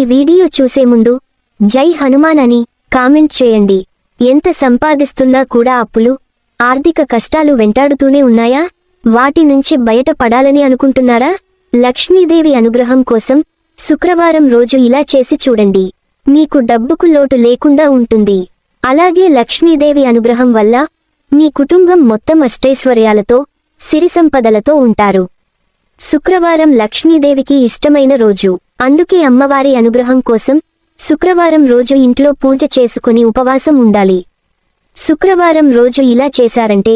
ఈ వీడియో చూసే ముందు జై హనుమాన్ అని కామెంట్ చేయండి. ఎంత సంపాదిస్తున్నా కూడా అప్పులు ఆర్థిక కష్టాలు వెంటాడుతూనే ఉన్నాయా? వాటి నుంచి బయటపడాలని అనుకుంటున్నారా? లక్ష్మీదేవి అనుగ్రహం కోసం శుక్రవారం రోజు ఇలా చేసి చూడండి. మీకు డబ్బుకు లోటు లేకుండా ఉంటుంది. అలాగే లక్ష్మీదేవి అనుగ్రహం వల్ల మీ కుటుంబం మొత్తం అష్టైశ్వర్యాలతో సిరి సంపదలతో ఉంటారు. శుక్రవారం లక్ష్మీదేవికి ఇష్టమైన రోజు. అందుకే అమ్మవారి అనుగ్రహం కోసం శుక్రవారం రోజు ఇంట్లో పూజ చేసుకుని ఉపవాసం ఉండాలి. శుక్రవారం రోజు ఇలా చేశారంటే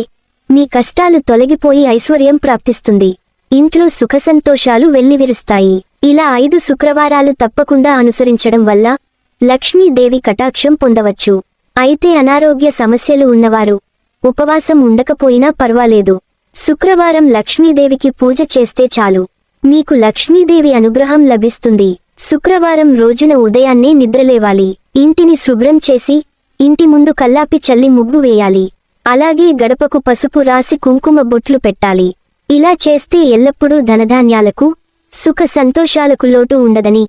మీ కష్టాలు తొలగిపోయి ఐశ్వర్యం ప్రాప్తిస్తుంది. ఇంట్లో సుఖసంతోషాలు వెల్లివిరుస్తాయి. ఇలా ఐదు శుక్రవారాలు తప్పకుండా అనుసరించడం వల్ల లక్ష్మీదేవి కటాక్షం పొందవచ్చు. అయితే అనారోగ్య సమస్యలు ఉన్నవారు ఉపవాసం ఉండకపోయినా పర్వాలేదు. శుక్రవారం లక్ష్మీదేవికి పూజ చేస్తే చాలు. మీకు లక్ష్మీదేవి అనుగ్రహం లభిస్తుంది. శుక్రవారం రోజున ఉదయాన్నే నిద్రలేవాలి. ఇంటిని శుభ్రం చేసి ఇంటి ముందు కల్లాపి చల్లి ముగ్గు వేయాలి. అలాగే గడపకు పసుపు రాసి కుంకుమ బొట్లు పెట్టాలి. ఇలా చేస్తే ఎల్లప్పుడూ ధనధాన్యాలకు సుఖ సంతోషాలకు లోటు ఉండదని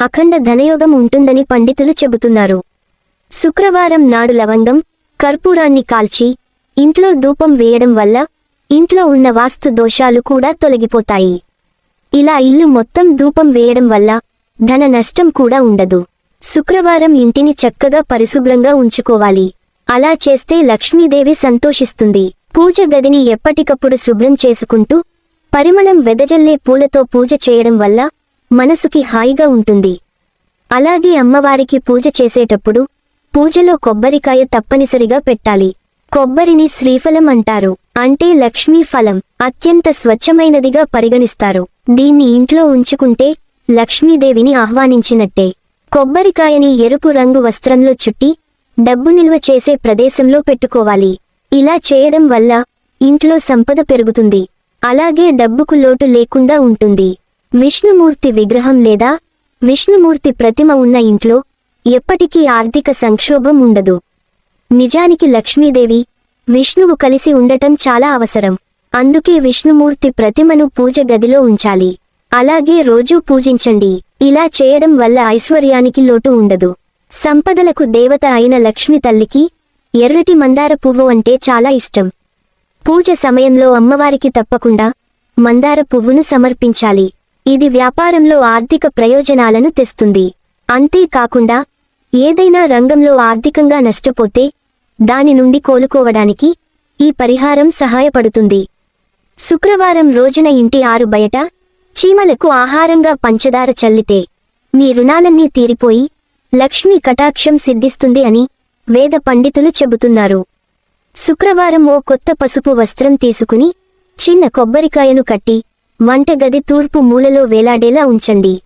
అఖండ ధనయోగం ఉంటుందని పండితులు చెబుతున్నారు. శుక్రవారం నాడు లవంగం కర్పూరాన్ని కాల్చి ఇంట్లో ధూపం వేయడం వల్ల ఇంట్లో ఉన్న వాస్తు దోషాలు కూడా తొలగిపోతాయి. ఇలా ఇల్లు మొత్తం ధూపం వేయడం వల్ల ధన నష్టం కూడా ఉండదు. శుక్రవారం ఇంటిని చక్కగా పరిశుభ్రంగా ఉంచుకోవాలి. అలా చేస్తే లక్ష్మీదేవి సంతోషిస్తుంది. పూజ గదిని ఎప్పటికప్పుడు శుభ్రం చేసుకుంటూ పరిమళం వెదజల్లే పూలతో పూజ చేయడం వల్ల మనసుకి హాయిగా ఉంటుంది. అలాగే అమ్మవారికి పూజ చేసేటప్పుడు పూజలో కొబ్బరికాయ తప్పనిసరిగా పెట్టాలి. కొబ్బరిని శ్రీఫలం అంటారు. అంటే లక్ష్మీ ఫలం అత్యంత స్వచ్ఛమైనదిగా పరిగణిస్తారు. దీన్ని ఇంట్లో ఉంచుకుంటే లక్ష్మీదేవిని ఆహ్వానించినట్టే. కొబ్బరికాయని ఎరుపు రంగు వస్త్రంలో చుట్టి డబ్బు నిల్వ చేసే ప్రదేశంలో పెట్టుకోవాలి. ఇలా చేయడం వల్ల ఇంట్లో సంపద పెరుగుతుంది. అలాగే డబ్బుకు లోటు లేకుండా ఉంటుంది. విష్ణుమూర్తి విగ్రహం లేదా విష్ణుమూర్తి ప్రతిమ ఉన్న ఇంట్లో ఎప్పటికీ ఆర్థిక సంక్షోభం ఉండదు. నిజానికి లక్ష్మీదేవి విష్ణువు కలిసి ఉండటం చాలా అవసరం. అందుకే విష్ణుమూర్తి ప్రతిమను పూజ గదిలో ఉంచాలి. అలాగే రోజూ పూజించండి. ఇలా చేయడం వల్ల ఐశ్వర్యానికి లోటు ఉండదు. సంపదలకు దేవత అయిన లక్ష్మి తల్లికి ఎర్రటి మందార పువ్వు అంటే చాలా ఇష్టం. పూజ సమయంలో అమ్మవారికి తప్పకుండా మందార పువ్వును సమర్పించాలి. ఇది వ్యాపారంలో ఆర్థిక ప్రయోజనాలను తెస్తుంది. అంతేకాకుండా ఏదైనా రంగంలో ఆర్థికంగా నష్టపోతే దాని నుండి కోలుకోవడానికి ఈ పరిహారం సహాయపడుతుంది. శుక్రవారం రోజున ఇంటి ఆరు బయట చీమలకు ఆహారంగా పంచదార చల్లితే మీ రుణాలన్నీ తీరిపోయి లక్ష్మీ కటాక్షం సిద్ధిస్తుంది అని వేద పండితులు చెబుతున్నారు. శుక్రవారం ఓ కొత్త పసుపు వస్త్రం తీసుకుని చిన్న కొబ్బరికాయను కట్టి వంటగది తూర్పు మూలలో వేలాడేలా ఉంచండి.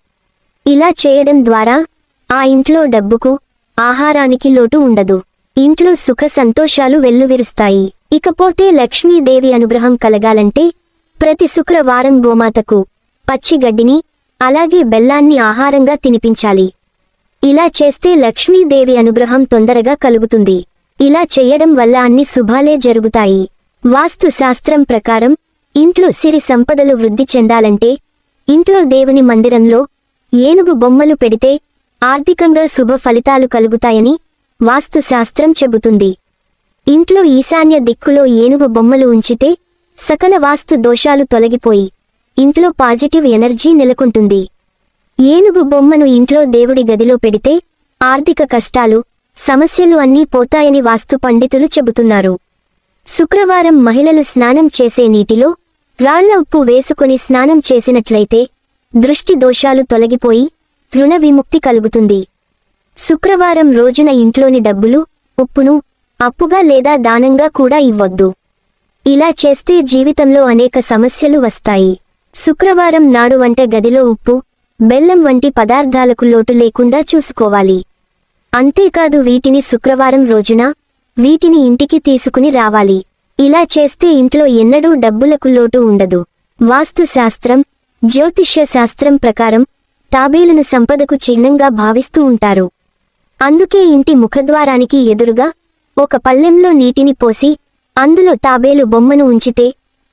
ఇలా చేయడం ద్వారా ఆ ఇంట్లో డబ్బుకు ఆహారానికి లోటు ఉండదు. ఇంట్లో సుఖ సంతోషాలు వెల్లువిరుస్తాయి. ఇకపోతే లక్ష్మీదేవి అనుగ్రహం కలగాలంటే ప్రతి శుక్రవారం గోమాతకు పచ్చిగడ్డిని అలాగే బెల్లాన్ని ఆహారంగా తినిపించాలి. ఇలా చేస్తే లక్ష్మీదేవి అనుగ్రహం తొందరగా కలుగుతుంది. ఇలా చెయ్యడం వల్ల అన్ని శుభాలే జరుగుతాయి. వాస్తు శాస్త్రం ప్రకారం ఇంట్లో సిరి సంపదలు వృద్ధి చెందాలంటే ఇంట్లో దేవుని మందిరంలో ఏనుగు బొమ్మలు పెడితే ఆర్థికంగా శుభ ఫలితాలు కలుగుతాయని వాస్తుశాస్త్రం చెబుతుంది. ఇంట్లో ఈశాన్య దిక్కులో ఏనుగు బొమ్మలు ఉంచితే సకల వాస్తు దోషాలు తొలగిపోయి ఇంట్లో పాజిటివ్ ఎనర్జీ నెలకొంటుంది. ఏనుగు బొమ్మను ఇంట్లో దేవుడి గదిలో పెడితే ఆర్థిక కష్టాలు సమస్యలు అన్నీ పోతాయని వాస్తు పండితులు చెబుతున్నారు. శుక్రవారం మహిళలు స్నానం చేసే నీటిలో రాళ్ళ ఉప్పు వేసుకొని స్నానం చేసినట్లయితే దృష్టి దోషాలు తొలగిపోయి రుణ విముక్తి కలుగుతుంది. శుక్రవారం రోజున ఇంట్లోని డబ్బులు ఉప్పును అప్పుగా లేదా దానంగా కూడా ఇవ్వొద్దు. ఇలా చేస్తే జీవితంలో అనేక సమస్యలు వస్తాయి. శుక్రవారం నాడు వంట గదిలో ఉప్పు బెల్లం వంటి పదార్థాలకు లోటు లేకుండా చూసుకోవాలి. అంతేకాదు వీటిని శుక్రవారం రోజున వీటిని ఇంటికి తీసుకుని రావాలి. ఇలా చేస్తే ఇంట్లో ఎన్నడూ డబ్బులకు లోటు ఉండదు. వాస్తుశాస్త్రం జ్యోతిష్య శాస్త్రం ప్రకారం తాబేలును సంపదకు చిహ్నంగా భావిస్తూ ఉంటారు. అందుకే ఇంటి ముఖద్వారానికి ఎదురుగా ఒక పళ్ళెంలో నీటిని పోసి అందులో తాబేలు బొమ్మను ఉంచితే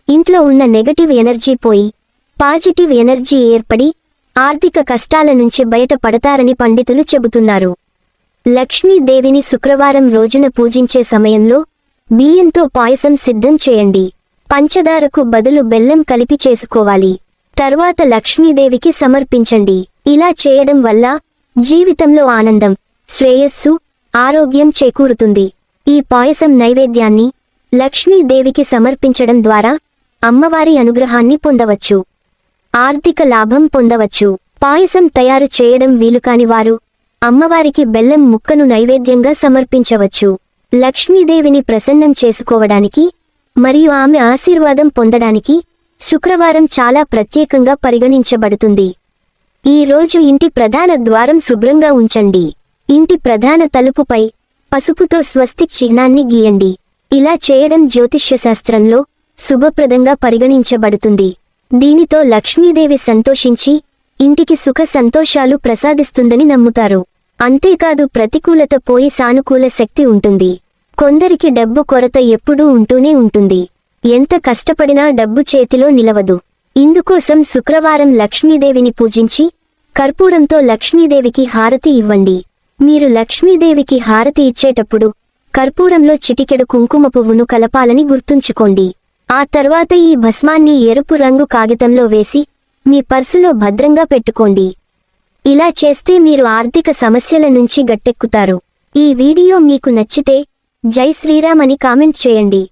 ఇంట్లో ఉన్న నెగటివ్ ఎనర్జీ పోయి పాజిటివ్ ఎనర్జీ ఏర్పడి ఆర్థిక కష్టాల నుంచి బయటపడతారని పండితులు చెబుతున్నారు. లక్ష్మీదేవిని శుక్రవారం రోజున పూజించే సమయంలో బియ్యంతో పాయసం సిద్ధం చేయండి. పంచదారకు బదులు బెల్లం కలిపి చేసుకోవాలి. తర్వాత లక్ష్మీదేవికి సమర్పించండి. ఇలా చేయడం వల్ల జీవితంలో ఆనందం శ్రేయస్సు ఆరోగ్యం చేకూరుతుంది. ఈ పాయసం నైవేద్యాన్ని లక్ష్మీదేవికి సమర్పించడం ద్వారా అమ్మవారి అనుగ్రహాన్ని పొందవచ్చు. ఆర్థిక లాభం పొందవచ్చు. పాయసం తయారు చేయడం వీలుకాని వారు అమ్మవారికి బెల్లం ముక్కను నైవేద్యంగా సమర్పించవచ్చు. లక్ష్మీదేవిని ప్రసన్నం చేసుకోవడానికి మరియు ఆమె ఆశీర్వాదం పొందడానికి శుక్రవారం చాలా ప్రత్యేకంగా పరిగణించబడుతుంది. ఈ రోజు ఇంటి ప్రధాన ద్వారం శుభ్రంగా ఉంచండి. ఇంటి ప్రధాన తలుపుపై పసుపుతో స్వస్తిక్ చిహ్నాన్ని గీయండి. ఇలా చేయడం జ్యోతిష్యశాస్త్రంలో శుభప్రదంగా పరిగణించబడుతుంది. దీనితో లక్ష్మీదేవి సంతోషించి ఇంటికి సుఖ సంతోషాలు ప్రసాదిస్తుందని నమ్ముతారు. అంతేకాదు ప్రతికూలత పోయి సానుకూల శక్తి ఉంటుంది. కొందరికి డబ్బు కొరత ఎప్పుడూ ఉంటూనే ఉంటుంది. ఎంత కష్టపడినా డబ్బు చేతిలో నిలవదు. ఇందుకోసం శుక్రవారం లక్ష్మీదేవిని పూజించి కర్పూరంతో లక్ష్మీదేవికి హారతి ఇవ్వండి. మీరు లక్ష్మీదేవికి హారతి ఇచ్చేటప్పుడు కర్పూరంలో చిటికెడు కుంకుమ పువ్వును కలపాలని గుర్తుంచుకోండి. ఆ తర్వాత ఈ భస్మాన్ని ఎరుపు రంగు కాగితంలో వేసి మీ పర్సులో భద్రంగా పెట్టుకోండి. ఇలా చేస్తే మీరు ఆర్థిక సమస్యల నుంచి గట్టెక్కుతారు. ఈ వీడియో మీకు నచ్చితే జై శ్రీరామ్ అని కామెంట్ చేయండి.